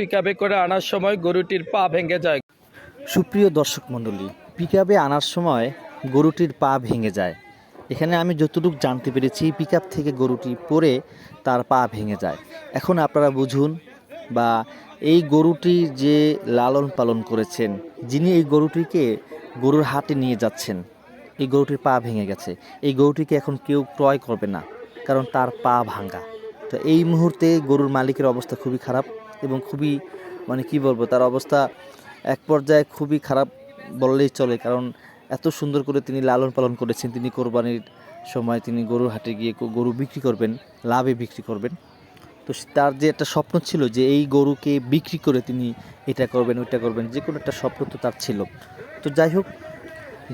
পিকআপে করে আনার সময় গরুটির পা ভেঙে যায়। সুপ্রিয় দর্শক মণ্ডলী পিকআপে আনার সময় গরুটির পা ভেঙে যায়। এখানে আমি যতটুকু জানতে পেরেছি পিকআপ থেকে গরুটি পড়ে তার পা ভেঙে যায়। এখন আপনারা বুঝুন বা এই গরুটি যে লালন পালন করেছেন, যিনি এই গরুটিকে গরুর হাটে নিয়ে যাচ্ছেন, এই গরুটির পা ভেঙে গেছে। এই গরুটিকে এখন কেউ ক্রয় করবে না, কারণ তার পা ভাঙ্গা তো এই মুহূর্তে গরুর মালিকের অবস্থা খুবই খারাপ এবং খুবই মানে কি বলব, তার অবস্থা এক পর্যায়ে খুবই খারাপ বললেই চলে। কারণ এত সুন্দর করে তিনি লালন পালন করেছেন, তিনি কোরবানির সময় তিনি গরুর হাটে গিয়ে গরু বিক্রি করবেন, লাভে বিক্রি করবেন। তো তার যে একটা স্বপ্ন ছিল যে এই গরুকে বিক্রি করে তিনি এটা করবেন, ওইটা করবেন, যে কোনো একটা স্বপ্ন তো তার ছিল। তো যাই হোক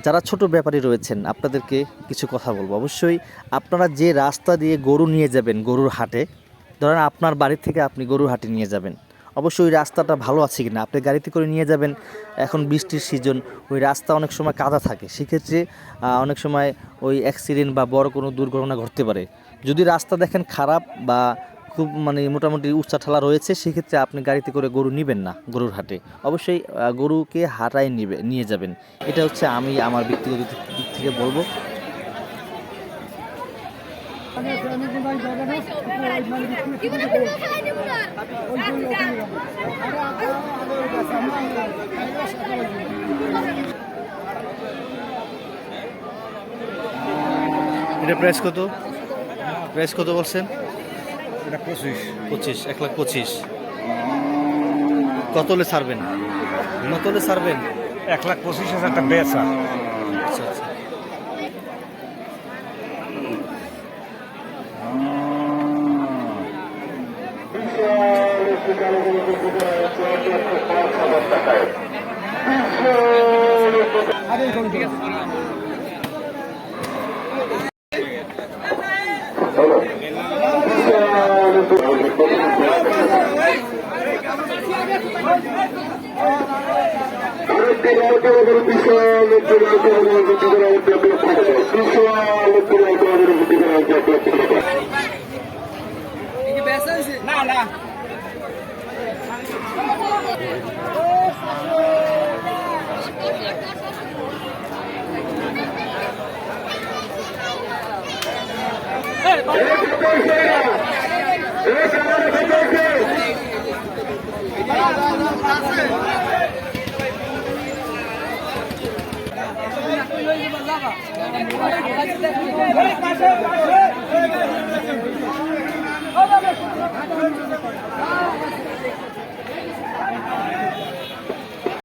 যারা ছোট ব্যাপারী রয়েছেন, আপনাদেরকে কিছু কথা বলব। অবশ্যই আপনারা যে রাস্তা দিয়ে গরু নিয়ে যাবেন গরুর হাটে, ধরেন আপনার বাড়ি থেকে আপনি গরুর হাটে নিয়ে যাবেন। অবশ্যই ওই রাস্তাটা ভালো আছে কিনা? আপনি গাড়িতে করে নিয়ে যাবেন, এখন বৃষ্টির সিজন ওই রাস্তা অনেক সময় কাদা থাকে। সেক্ষেত্রে অনেক সময় ওই অ্যাক্সিডেন্ট বা বড় কোনো দুর্ঘটনা ঘটতে পারে। যদি রাস্তা দেখেন খারাপ বা খুব মানে মোটামুটি উচ্চা ঠালা রয়েছে, সেক্ষেত্রে আপনি গাড়িতে করে গরু নেবেন না গরুর হাটে। অবশ্যই গরুকে হাটায় নিবে, নিয়ে যাবেন। এটা হচ্ছে আমি আমার ব্যক্তিগত দিক থেকে বলব। এটা প্রাইস কত? প্রাইস কত বলছেন? এটা পঁচিশ। পঁচিশ এক লাখ পঁচিশ। কতলে ছাড়বেন? কত হলে ছাড়বেন? এক লাখ পঁচিশ হাজার টাকা বেচা আচ্ছা আচ্ছা। টাকায় আরেকটি রাজ্য এবং বিশাল একটি রাজ্য এবং একটি রাজ্য লক্ষ্য করে বিশাল একটি রাজ্য এবং একটি রাজ্য লক্ষ্য করে না না Hey, পাশে পাশে